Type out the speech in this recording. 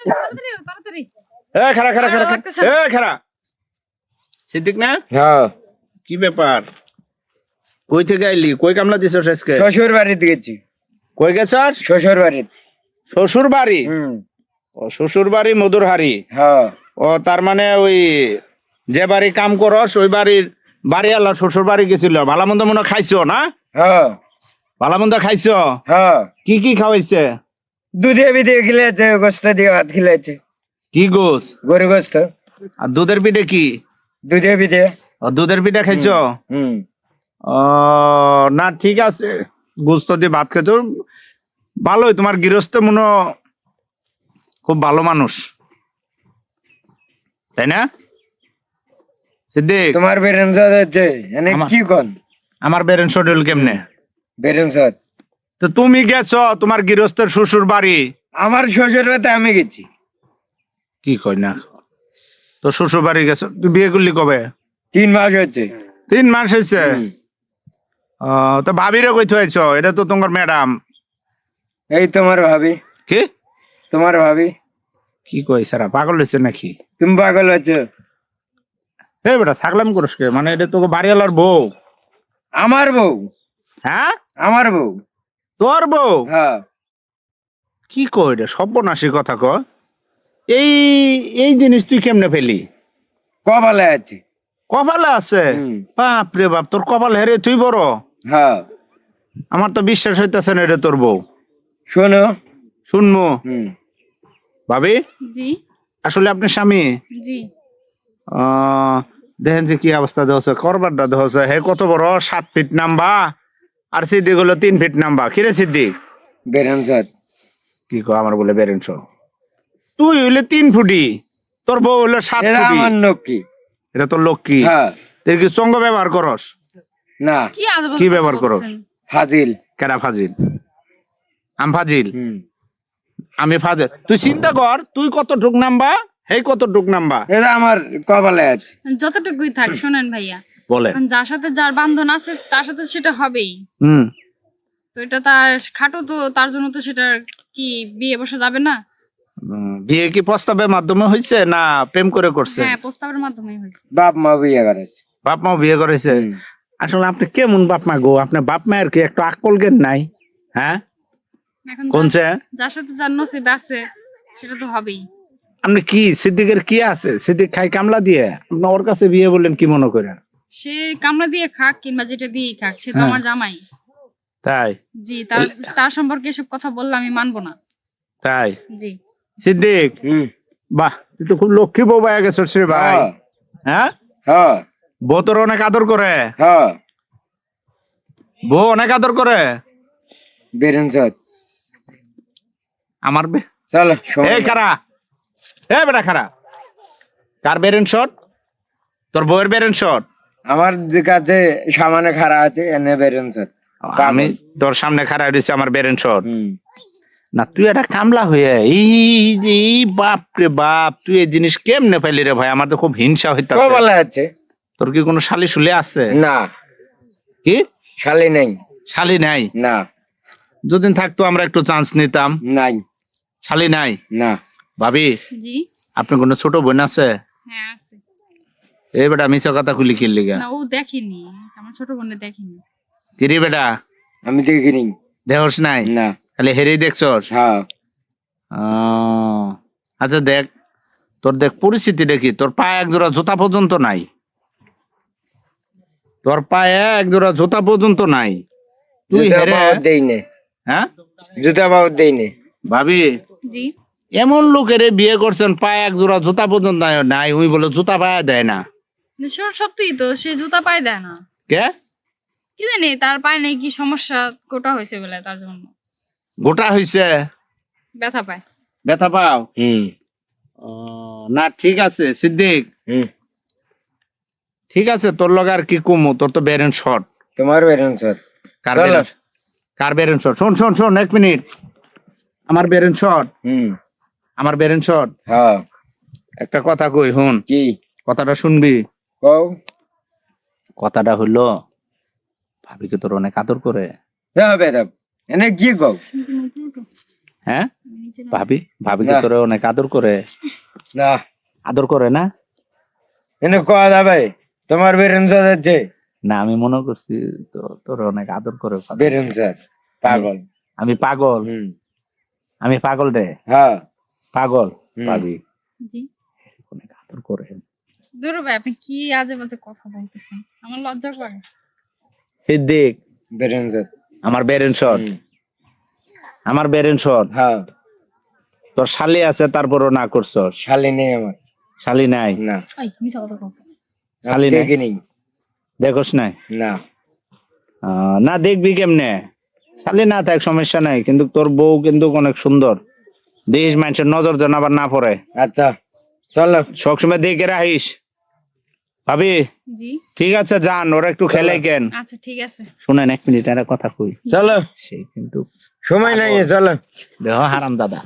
তাড়াতাড়ি তাড়াতাড়ি এ খারা খারা খারা এ খারা সিদ্দিক না? হ্যাঁ। কি ব্যাপার? কই থেকে আইলি? কই কামলা দিছ আজকে? শ্বশুর বাড়িতে গেছি। কই গেছার শ্বশুর বাড়িতে। শ্বশুর বাড়ি? হুম। ও শ্বশুর বাড়ি মধুর হাড়ি? হ্যাঁ। ও তার মানে ওই যে বাড়ি কাম করস ওই বাড়ির বাড়ি আল্লাহ শ্বশুর বাড়ি গেছিল। ভালো মন্দ মনে খাইছো না? হ্যাঁ। ভালো মন্দ খাইছো? হ্যাঁ। কি কি খাওয়াইছে? দুধে বিধে খেলেছে গোস্ত দিয়ে ভাত কি গোস? গরু গোস্ত। আর দুধের পিঠে কি? দুধে বিধে। ও দুধের পিঠে খাইছো? হুম। ও না ঠিক আছে। গোস্ত দিয়ে ভাত খেতো ভালোই তোমার গৃহস্থ মনে হয় খুব ভালো মানুষ। তাই না? সিদ্দিক। তোমার বেরেন সাদ হচ্ছে এনে আমার- কি কন? আমার বেরেন শডিউল কেমনে? বেরেন সাদ। তো তুমি গেছো তোমার গৃহস্থের শ্বশুর বাড়ি? আমার শ্বশুর বাড়িতে আমি গেছি। কি কই না? তো শ্বশুর বাড়ি গেছো? তুই বিয়ে করলি কবে? তিন মাস হয়েছে। তিন মাস হয়েছে? তো ভাবিরে কই থুয়েছ এটা তো তোমার ম্যাডাম। এই তোমার ভাবি। কি? তোমার ভাবি। কি কই সারা পাগল হয়েছে নাকি? তুমি পাগল হচ্ছে এই বেটা থাকলাম করিস মানে এটা তোকে বাড়িওয়ালার বউ। আমার বউ। হ্যাঁ? আমার বউ। তোর বউ? হ্যাঁ। কি কই রে সর্বনাশী কথা ক এই এই জিনিস তুই কেমনে ফেলি কপালে আছে। কপালে আছে? বাপ রে বাপ তোর কপাল হেরে তুই বড়? হ্যাঁ। আমার তো বিশ্বাস হইতেছে না রে তোর বউ। শোনো। শুনমু। ভাবি? জি। আসলে আপনি স্বামী? জি। আহ, দেখেন যে কি অবস্থা দেওয়া করবারটা দেওয়া হে কত বড় সাত ফিট নাম্বা আর সিদ্দিক হলো তিন ফিট নাম্বা কিরে সিদ্দিক? বেরেন কি কো আমার বলে বেরেন্স তুই হইলে তিন ফুটি তোর বউ হইল সাত ফুটি। আমার এটা তোর লক্ষ্মী। হ্যাঁ। তুই কি চঙ্গ ব্যবহার করস? না। কি আজব কি ব্যবহার করো? ফাজিল। কেডা ফাজিল? আম ফাজিল? হুম। আমি ফাজিল। তুই চিন্তা কর তুই কত টুক নাম্বা হেই কত টুক নাম্বা। এটা আমার কপালে আছে। যতটুকুই থাক শোনেন ভাইয়া। বলে যার সাথে যার বান্ধন আছে তার সাথে সেটা হবেই। হুম। তো এটা তার খাটো তো তার জন্য তো সেটা কি বিয়ে বসে যাবে না? বিয়ে কি প্রস্তাবের মাধ্যমে হয়েছে না প্রেম করে করছে? হ্যাঁ প্রস্তাবের মাধ্যমেই হয়েছে বাপ মা বিয়ে করেছে। বাপ মা বিয়ে করেছে? আসলে আপনি কেমন বাপ মা গো? আপনার বাপ মায়ের কি একটু আকল জ্ঞান নাই? হ্যাঁ? এখন কোনছে? যার- যার সাথে যার নসিব আছে সেটা তো হবেই। আপনি কি সিদ্দিকের কি আছে? সিদ্দিক খাই কামলা দিয়ে? আপনি ওর কাছে বিয়ে বললেন কি মনে করেন? সে কামড়া দিয়ে খাক কিংবা যেটা দিয়েই খাক সে তো হ্যাঁ। আমার জামাই। তাই? জি তার তার সম্পর্কে এসব কথা বললে আমি মানবো না। তাই? জি। সিদ্দিক বাহ তুই তো খুব লক্ষ্মী বউ পাইয়া গেছিস রে ভাই। হ্যাঁ। হ্যাঁ? হ্যাঁ। বউ তোর অনেক আদর করে। হ্যাঁ। বউ অনেক আদর করে। বেরেন সাদ আমার চলো এই খারা এ বেটা খারা কার বেরেন শট? তোর বউয়ের বেরেন শট? আমার কাছে সামানে খারা আছে এনে বেরেন আমি তোর সামনে খাড়া হয়েছে আমার বেরেন শট না তুই একটা কামলা হয়ে এই যে বাপ রে বাপ তুই এই জিনিস কেমনে পাইলি রে ভাই? আমার তো খুব হিংসা হইতাছে। কপালে আছে তোর কি কোনো শালি শুলে আছে? না। কি? শালি নেই। শালি নাই? না। যদিন থাকতো আমরা একটু চান্স নিতাম। নাই। শালি নাই? না। ভাবি জি। আপনি কোনো ছোট বোন আছে? হ্যাঁ আছে। এই বেটা মিশা কথা খুলি কিনলি গা না ও দেখেনি। আমার ছোট বোনে দেখেনি। কিরি বেটা? আমি দেখিনি। দেহস নাই? না। খালি হেরেই দেখছস? হ্যাঁ। আচ্ছা দেখ তোর দেখ পরিস্থিতি দেখি তোর পায়ে এক জোড়া জুতা পর্যন্ত নাই। তোর পায়ে এক জোড়া জুতা পর্যন্ত নাই। তুই হেরে দেই নে হ্যাঁ? জুতা পাওয়ার দেই নে ভাবি জি। এমন লোকের বিয়ে করছেন পায়ে এক জোড়া জুতা পর্যন্ত নাই নাই ওই বলে জুতা পায়ে দেয় না। সত্যি তো সে জুতা পায়ে দেয় না। কে? কি জানি তার পায়ে নেই কি সমস্যা কোটা হয়েছে বলে তার জন্য। গোটা হইছে ব্যথা পায়। ব্যথা পাও? হুম। না ঠিক আছে সিদ্দিক। হুম। ঠিক আছে তোর লগে আর কি কমু? তোর তো বেরেন শর্ট তোমার বেরেন স্যার কার। বেরেন কার বেরেন শর্ট শোন শোন শোন এক মিনিট। আমার বেরেন শর্ট হুম। আমার বেরেন শর্ট হ্যাঁ। একটা কথা কই হুন কি? কথাটা শুনবি? কও। কথাটা হইল ভাবিকে তোর অনেক আদর করে? হ্যাঁ বেদাব এনে কি কও। হ্যাঁ? ভাবি ভাবি কি না। অনেক আদর করে? না। আদর করে না? এনে কোয়া যাবে তোমার বেরেন যাচ্ছে না আমি মনে করছি তো তোর অনেক আদর করে ভাবি। বেরেন পাগল। আমি পাগল? আমি পাগল রে? হ্যাঁ। পাগল ভাবি। জি। অনেক আদর করে। দূর ভাই আপনি কি আজে বাজে কথা বলতেছেন? আমার লজ্জা করে। সিদ্দিক। বেরেন আমার বেরেন শট আমার বেরেন শট হ্যাঁ। তোর শালি আছে তারপরও না করছস শালি নেই আমার। শালি নাই? না। শালি নাই? দেখোস নাই? না। না দেখবি কেমনে? শালি না থাক সমস্যা নাই। কিন্তু তোর বউ কিন্তু অনেক সুন্দর। দেখিস মানুষের নজর যেন আবার না পড়ে। আচ্ছা। চলো সবসময় দেখে রাখিস। ভাবি ঠিক আছে যান ওরা একটু খেলে কেন? আচ্ছা ঠিক আছে। শুনেন এক মিনিট একটা কথা কই। চলো। সেই কিন্তু সময় নাই চলো। দেখো হারাম দাদা।